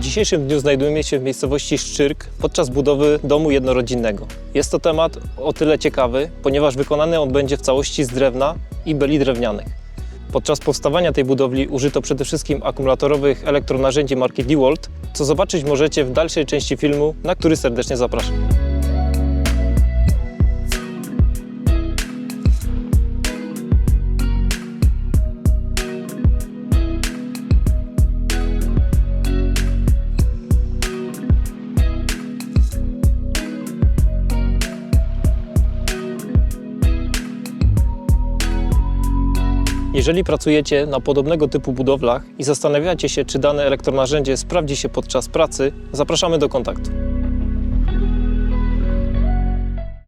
dzisiejszym dniu znajdujemy się w miejscowości Szczyrk podczas budowy domu jednorodzinnego. Jest to temat o tyle ciekawy, ponieważ wykonany on będzie w całości z drewna i beli drewnianych. Podczas powstawania tej budowli użyto przede wszystkim akumulatorowych elektronarzędzi marki DeWalt, co zobaczyć możecie w dalszej części filmu, na który serdecznie zapraszam. Jeżeli pracujecie na podobnego typu budowlach i zastanawiacie się, czy dane elektronarzędzie sprawdzi się podczas pracy, zapraszamy do kontaktu.